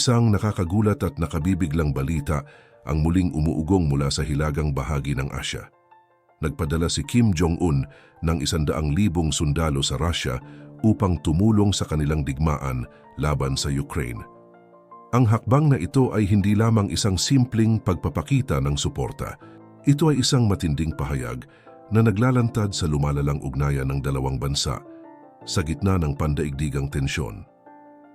Isang nakakagulat at nakabibiglang balita ang muling umuugong mula sa hilagang bahagi ng Asya. Nagpadala si Kim Jong-un ng isandaang libong sundalo sa Russia upang tumulong sa kanilang digmaan laban sa Ukraine. Ang hakbang na ito ay hindi lamang isang simpleng pagpapakita ng suporta. Ito ay isang matinding pahayag na naglalantad sa lumalalang ugnayan ng dalawang bansa sa gitna ng pandaigdigang tensyon.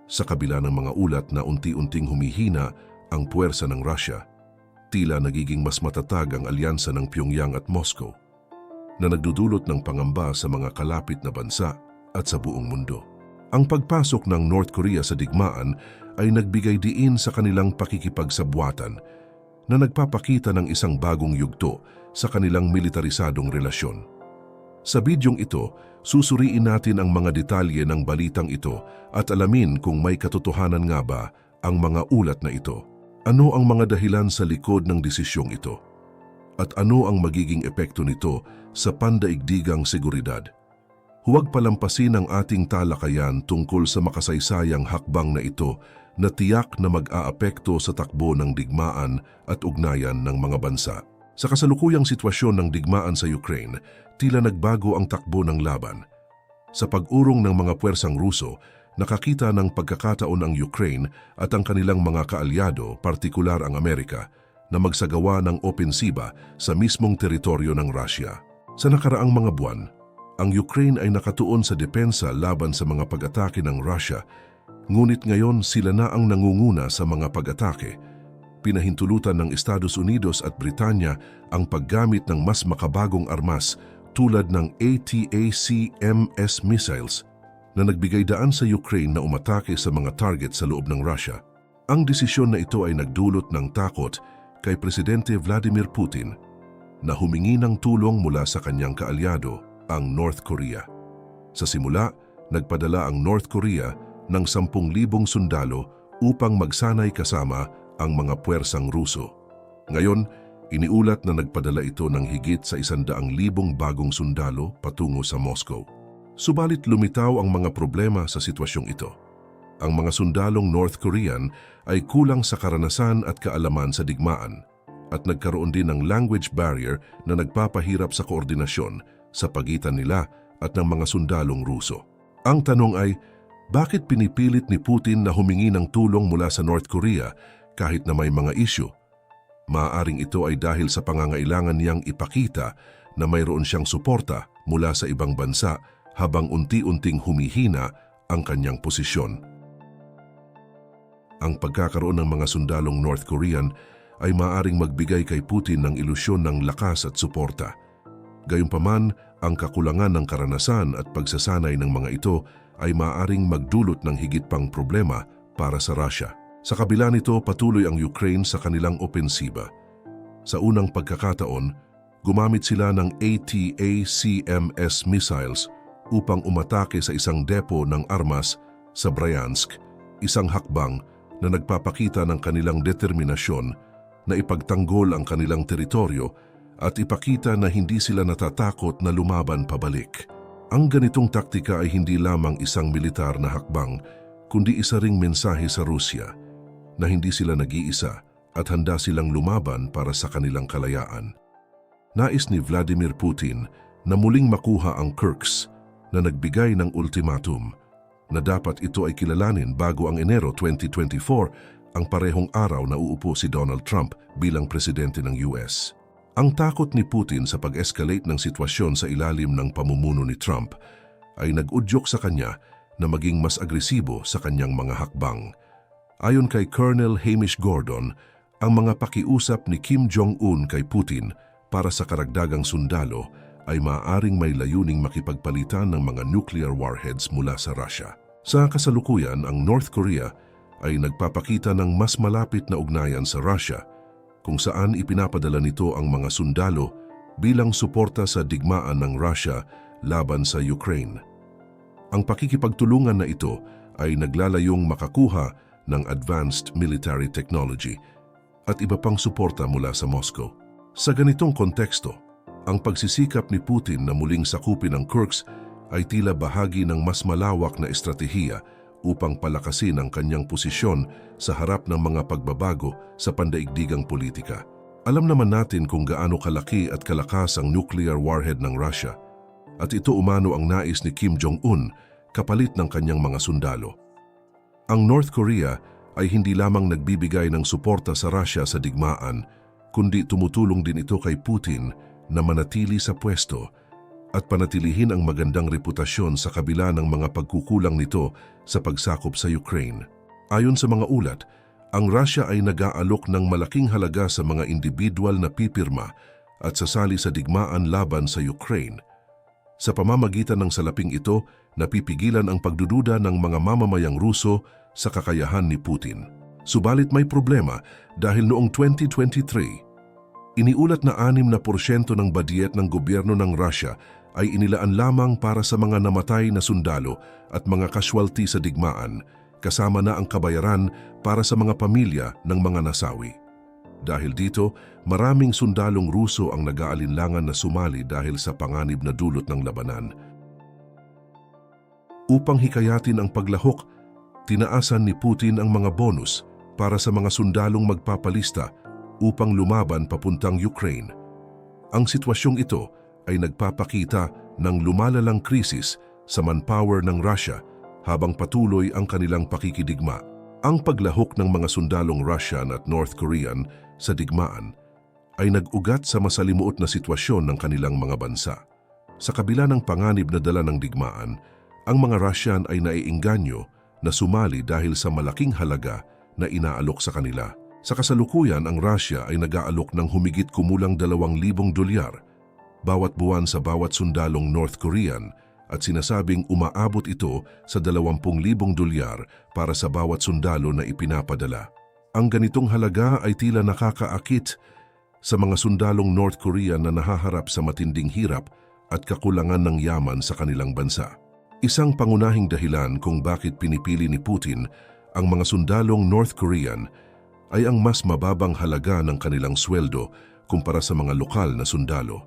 Sa kabila ng mga ulat na unti-unting humihina ang puwersa ng Russia, tila nagiging mas matatag ang alyansa ng Pyongyang at Moscow na nagdudulot ng pangamba sa mga kalapit na bansa at sa buong mundo. Ang pagpasok ng North Korea sa digmaan ay nagbigay diin sa kanilang pakikipagsabwatan na nagpapakita ng isang bagong yugto sa kanilang militarisadong relasyon. Sa bidyong ito, susuriin natin ang mga detalye ng balitang ito at alamin kung may katotohanan nga ba ang mga ulat na ito. Ano ang mga dahilan sa likod ng desisyong ito? At ano ang magiging epekto nito sa pandaigdigang seguridad? Huwag palampasin ang ating talakayan tungkol sa makasaysayang hakbang na ito na tiyak na mag-aapekto sa takbo ng digmaan at ugnayan ng mga bansa. Sa kasalukuyang sitwasyon ng digmaan sa Ukraine, tila nagbago ang takbo ng laban. Sa pag-urong ng mga puwersang Ruso, nakakita ng pagkakataon ang Ukraine at ang kanilang mga kaalyado, partikular ang Amerika, na magsagawa ng opensiba sa mismong teritoryo ng Russia. Sa nakaraang mga buwan, ang Ukraine ay nakatuon sa depensa laban sa mga pag-atake ng Russia, ngunit ngayon sila na ang nangunguna sa mga pag-atake. Pinahintulutan ng Estados Unidos at Britanya ang paggamit ng mas makabagong armas tulad ng ATACMS missiles na nagbigay daan sa Ukraine na umatake sa mga target sa loob ng Russia. Ang desisyon na ito ay nagdulot ng takot kay Presidente Vladimir Putin na humingi ng tulong mula sa kanyang kaalyado, ang North Korea. Sa simula, nagpadala ang North Korea ng 10,000 sundalo upang magsanay kasama ang mga puwersang Ruso. Ngayon, iniulat na nagpadala ito ng higit sa 100,000 bagong sundalo patungo sa Moscow. Subalit lumitaw ang mga problema sa sitwasyong ito. Ang mga sundalong North Korean ay kulang sa karanasan at kaalaman sa digmaan at nagkaroon din ng language barrier na nagpapahirap sa koordinasyon sa pagitan nila at ng mga sundalong Ruso. Ang tanong ay, bakit pinipilit ni Putin na humingi ng tulong mula sa North Korea kahit na may mga isyu? Maaring ito ay dahil sa pangangailangan niyang ipakita na mayroon siyang suporta mula sa ibang bansa habang unti-unting humihina ang kanyang posisyon. Ang pagkakaroon ng mga sundalong North Korean ay maaring magbigay kay Putin ng ilusyon ng lakas at suporta. Gayunpaman, ang kakulangan ng karanasan at pagsasanay ng mga ito ay maaring magdulot ng higit pang problema para sa Russia. Sa kabila nito, patuloy ang Ukraine sa kanilang opensiba. Sa unang pagkakataon, gumamit sila ng ATACMS missiles upang umatake sa isang depo ng armas sa Bryansk, isang hakbang na nagpapakita ng kanilang determinasyon na ipagtanggol ang kanilang teritoryo at ipakita na hindi sila natatakot na lumaban pabalik. Ang ganitong taktika ay hindi lamang isang militar na hakbang, kundi isa ring mensahe sa Rusya na hindi sila nag-iisa at handa silang lumaban para sa kanilang kalayaan. Nais ni Vladimir Putin na muling makuha ang Kirks na nagbigay ng ultimatum na dapat ito ay kilalanin bago ang Enero 2024 ang parehong araw na uupo si Donald Trump bilang presidente ng US. Ang takot ni Putin sa pag-escalate ng sitwasyon sa ilalim ng pamumuno ni Trump ay nag-udyok sa kanya na maging mas agresibo sa kanyang mga hakbang. Ayon kay Colonel Hamish Gordon, ang mga pakiusap ni Kim Jong-un kay Putin para sa karagdagang sundalo ay maaaring may layuning makipagpalitan ng mga nuclear warheads mula sa Russia. Sa kasalukuyan, ang North Korea ay nagpapakita ng mas malapit na ugnayan sa Russia kung saan ipinapadala nito ang mga sundalo bilang suporta sa digmaan ng Russia laban sa Ukraine. Ang pakikipagtulungan na ito ay naglalayong makakuha ng advanced military technology at iba pang suporta mula sa Moscow. Sa ganitong konteksto, ang pagsisikap ni Putin na muling sakupin ang Kurks ay tila bahagi ng mas malawak na estratehiya upang palakasin ang kanyang posisyon sa harap ng mga pagbabago sa pandaigdigang politika. Alam naman natin kung gaano kalaki at kalakas ang nuclear warhead ng Russia at ito umano ang nais ni Kim Jong-un kapalit ng kanyang mga sundalo. Ang North Korea ay hindi lamang nagbibigay ng suporta sa Russia sa digmaan, kundi tumutulong din ito kay Putin na manatili sa pwesto at panatilihin ang magandang reputasyon sa kabila ng mga pagkukulang nito sa pagsakop sa Ukraine. Ayon sa mga ulat, ang Russia ay nag-aalok ng malaking halaga sa mga individual na pipirma at sasali sa digmaan laban sa Ukraine. Sa pamamagitan ng salaping ito, napipigilan ang pagdududa ng mga mamamayang Ruso sa kakayahan ni Putin. Subalit may problema dahil noong 2023, iniulat na 6 na porsyento ng badyet ng gobyerno ng Russia ay inilaan lamang para sa mga namatay na sundalo at mga casualty sa digmaan, kasama na ang kabayaran para sa mga pamilya ng mga nasawi. Dahil dito, maraming sundalong Ruso ang nag-aalinlangan na sumali dahil sa panganib na dulot ng labanan. Upang hikayatin ang paglahok, tinaasan ni Putin ang mga bonus para sa mga sundalong magpapalista upang lumaban papuntang Ukraine. Ang sitwasyong ito ay nagpapakita ng lumalalang krisis sa manpower ng Russia habang patuloy ang kanilang pakikidigma. Ang paglahok ng mga sundalong Russian at North Korean sa digmaan ay nag-ugat sa masalimuot na sitwasyon ng kanilang mga bansa. Sa kabila ng panganib na dala ng digmaan, ang mga Russian ay naiinganyo na sumali dahil sa malaking halaga na inaalok sa kanila. Sa kasalukuyan, ang Russia ay nag-aalok ng humigit kumulang 2,000 dolyar bawat buwan sa bawat sundalong North Korean at sinasabing umaabot ito sa 20,000 dolyar para sa bawat sundalo na ipinapadala. Ang ganitong halaga ay tila nakakaakit sa mga sundalong North Korean na nahaharap sa matinding hirap at kakulangan ng yaman sa kanilang bansa. Isang pangunahing dahilan kung bakit pinipili ni Putin ang mga sundalong North Korean ay ang mas mababang halaga ng kanilang sweldo kumpara sa mga lokal na sundalo.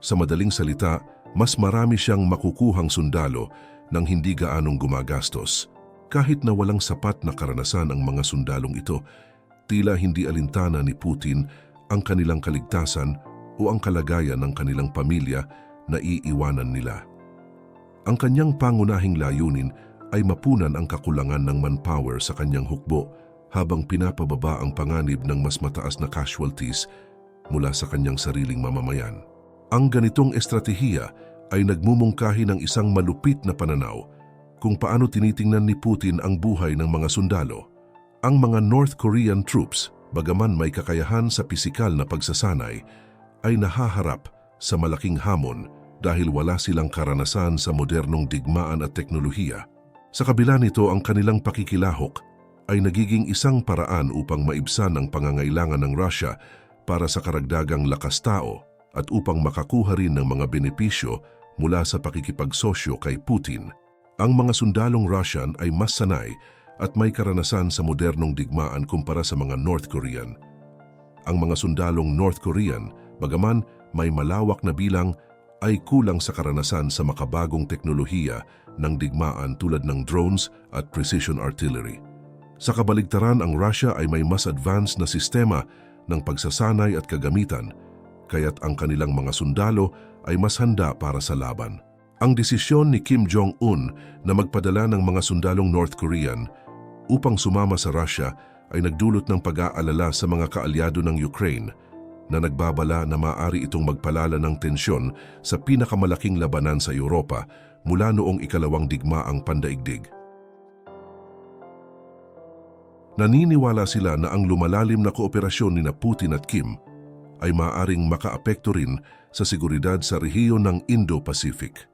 Sa madaling salita, mas marami siyang makukuhang sundalo nang hindi gaanong gumagastos. Kahit na walang sapat na karanasan ang mga sundalong ito, tila hindi alintana ni Putin ang kanilang kaligtasan o ang kalagayan ng kanilang pamilya na iiwanan nila. Ang kanyang pangunahing layunin ay mapunan ang kakulangan ng manpower sa kanyang hukbo habang pinapababa ang panganib ng mas mataas na casualties mula sa kanyang sariling mamamayan. Ang ganitong estratehiya ay nagmumungkahi ng isang malupit na pananaw kung paano tinitingnan ni Putin ang buhay ng mga sundalo. Ang mga North Korean troops, bagaman may kakayahan sa pisikal na pagsasanay, ay nahaharap sa malaking hamon dahil wala silang karanasan sa modernong digmaan at teknolohiya. Sa kabila nito, ang kanilang pakikilahok ay nagiging isang paraan upang maibsan ang pangangailangan ng Russia para sa karagdagang lakas tao at upang makakuha rin ng mga benepisyo mula sa pakikipagsosyo kay Putin. Ang mga sundalong Russian ay mas sanay at may karanasan sa modernong digmaan kumpara sa mga North Korean. Ang mga sundalong North Korean, bagaman may malawak na bilang, ay kulang sa karanasan sa makabagong teknolohiya ng digmaan tulad ng drones at precision artillery. Sa kabaligtaran, ang Russia ay may mas advanced na sistema ng pagsasanay at kagamitan, kaya't ang kanilang mga sundalo ay mas handa para sa laban. Ang desisyon ni Kim Jong-un na magpadala ng mga sundalong North Korean upang sumama sa Russia ay nagdulot ng pag-aalala sa mga kaalyado ng Ukraine na nagbabala na maaari itong magpalala ng tensyon sa pinakamalaking labanan sa Europa mula noong ikalawang digmaang pandaigdig. Naniniwala sila na ang lumalalim na kooperasyon ni na Putin at Kim ay maaaring makaapekto rin sa seguridad sa rehiyon ng Indo-Pacific.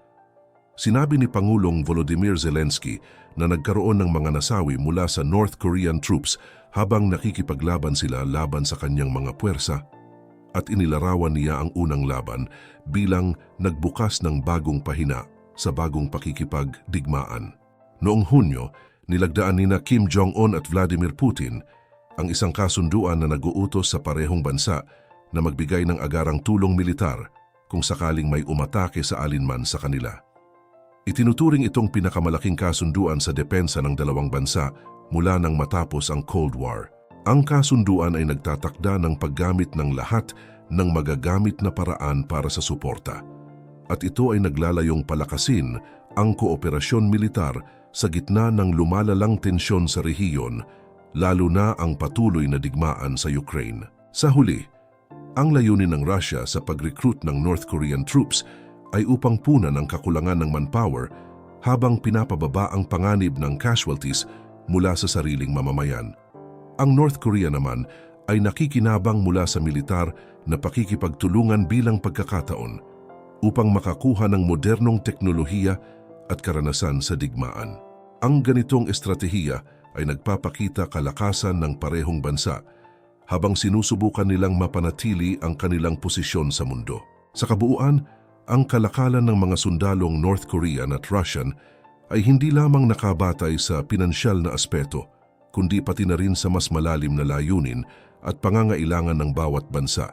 Sinabi ni Pangulong Volodymyr Zelensky na nagkaroon ng mga nasawi mula sa North Korean troops habang nakikipaglaban sila laban sa kanyang mga puwersa at inilarawan niya ang unang laban bilang nagbukas ng bagong pahina sa bagong pakikipagdigmaan. Noong Hunyo, nilagdaan ni na Kim Jong-un at Vladimir Putin ang isang kasunduan na naguutos sa parehong bansa na magbigay ng agarang tulong militar kung sakaling may umatake sa alinman sa kanila. Itinuturing itong pinakamalaking kasunduan sa depensa ng dalawang bansa mula nang matapos ang Cold War. Ang kasunduan ay nagtatakda ng paggamit ng lahat ng magagamit na paraan para sa suporta. At ito ay naglalayong palakasin ang kooperasyon militar sa gitna ng lumalalang tensyon sa rehiyon, lalo na ang patuloy na digmaan sa Ukraine. Sa huli, ang layunin ng Russia sa pag-recruit ng North Korean troops ay upang punan ang kakulangan ng manpower habang pinapababa ang panganib ng casualties mula sa sariling mamamayan. Ang North Korea naman ay nakikinabang mula sa militar na pakikipagtulungan bilang pagkakataon upang makakuha ng modernong teknolohiya at karanasan sa digmaan. Ang ganitong estratehiya ay nagpapakita kalakasan ng parehong bansa habang sinusubukan nilang mapanatili ang kanilang posisyon sa mundo. Sa kabuuan, ang kalakalan ng mga sundalong North Korean at Russian ay hindi lamang nakabatay sa pinansyal na aspeto, kundi pati na rin sa mas malalim na layunin at pangangailangan ng bawat bansa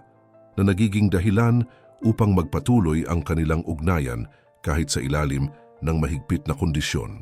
na nagiging dahilan upang magpatuloy ang kanilang ugnayan kahit sa ilalim ng mahigpit na kondisyon.